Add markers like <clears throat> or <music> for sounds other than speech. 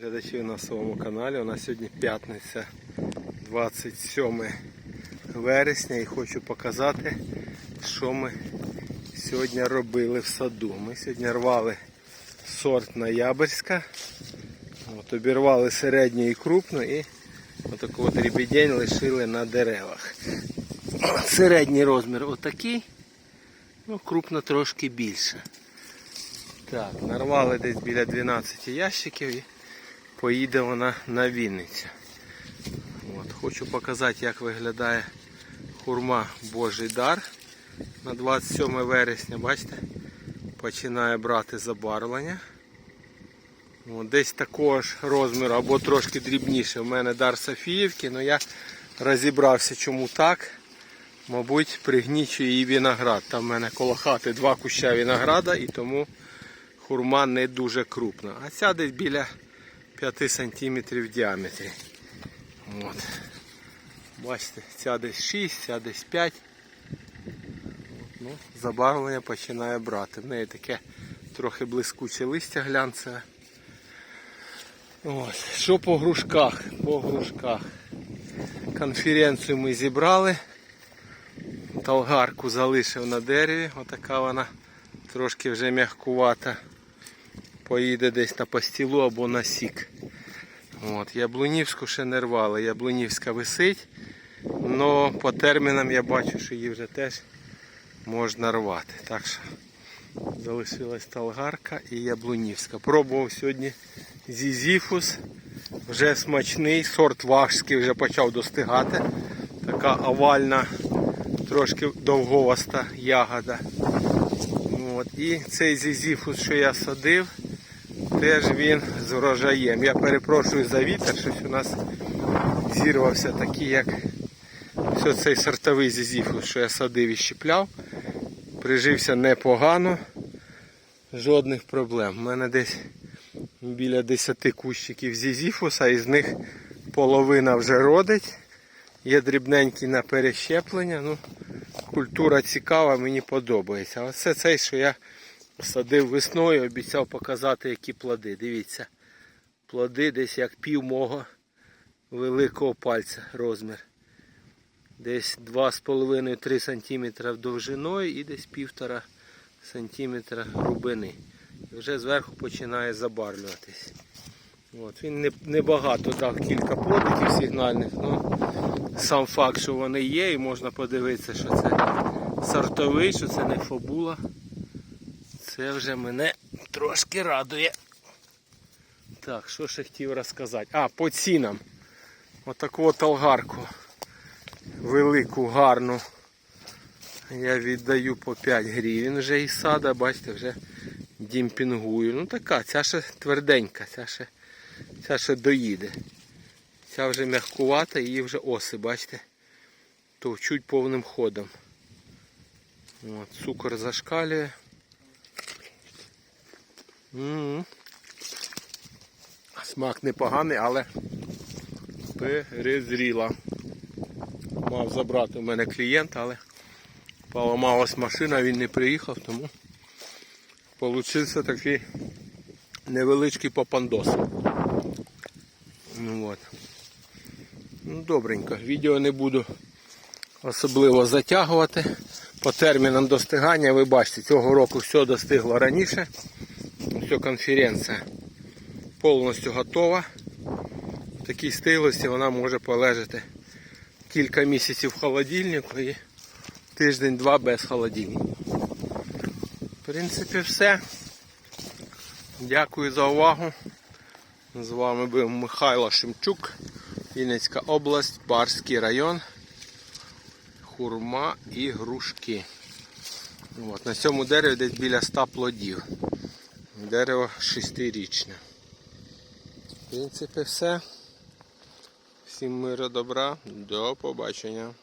Глядачі на своєму каналі. У нас сьогодні п'ятниця 27 вересня і хочу показати, що ми сьогодні робили в саду. Ми сьогодні рвали сорт ноябрьська. От, обірвали середню і крупну і отаку от рібідень лишили на деревах. <clears throat> Середній розмір отакий, ну крупно трошки більше. Так, нарвали десь біля 12 ящиків поїде вона на Вінницю. От, хочу показати, як виглядає хурма Божий дар на 27 вересня. Бачите? Починає брати забарвлення. От, десь такого ж розміру або трошки дрібніше. У мене дар Софіївки, але я розібрався чому так. Мабуть, пригнічує її виноград. Там в мене коло хати два куща винограда і тому хурма не дуже крупна. А ця десь біля 5 см в діаметрі. От. Бачите, ця десь 6, ця десь 5. Ну, забарвлення починає брати. В неї таке трохи блискуче листя глянцеве. Ось. Що по грушках? По грушках. Конференцію ми зібрали. Талгарку залишив на дереві. Отака вона трошки вже м'ягкувата. Поїде десь на пастілу або на сік. От, Яблунівську ще не рвали. Яблунівська висить. але по термінам я бачу, що її вже теж можна рвати. Так що залишилась талгарка і яблунівська. Пробував сьогодні зізіфус. Вже смачний, сорт важський вже почав достигати. Така овальна, трошки довговаста ягода. От. І цей зізіфус, що я садив, теж він з врожаєм. Я перепрошую за вітер, щось у нас зірвався такий, як все цей сортовий зізіфус, що я садив і щепляв. Прижився непогано, жодних проблем. У мене десь біля 10 кущиків зізіфуса, із них половина вже родить. Є дрібненький на перещеплення. Ну, культура цікава, мені подобається. Оце цей, що я садив весною, обіцяв показати, які плоди. Дивіться, плоди десь як пів мого великого пальця розмір. Десь 2,5-3 см довжиною і десь 1,5 см глибини. І вже зверху починає забарвлюватись. От, Він не, небагато дав кілька плодиків сигнальних, але сам факт, що вони є, і можна подивитися, що це сортовий, що це не фобула. Це вже мене трошки радує. Так, що ще хотів розказати? А, по цінам. Отаку от алгарку. Велику, гарну. Я віддаю по 5 гривень вже із сада, бачите, вже дімпінгую. Ну така, ця ще тверденька, ця ще, ця ще доїде. Ця вже м'ягкувата, її вже оси, бачите, товчуть повним ходом. От, цукор зашкалює. М. Смак непоганий, але перезріла. Мав забрати у мене клієнт, але поламалась машина, він не приїхав, тому получився такий невеличкий попандос. Ну, от. ну добренько, відео не буду особливо затягувати. По термінам достигання, ви бачите, цього року все достигло раніше. Все, конференція повністю готова. В такій стилості вона може полежати кілька місяців в холодильнику і тиждень-два без холодильника. В принципі, все. Дякую за увагу. З вами був Михайло Шемчук, Вінницька область, Барський район, хурма і грушки. От, на цьому дереві десь біля 100 плодів. Дерево шестирічне. В принципі, все. Всім миру добра, до побачення.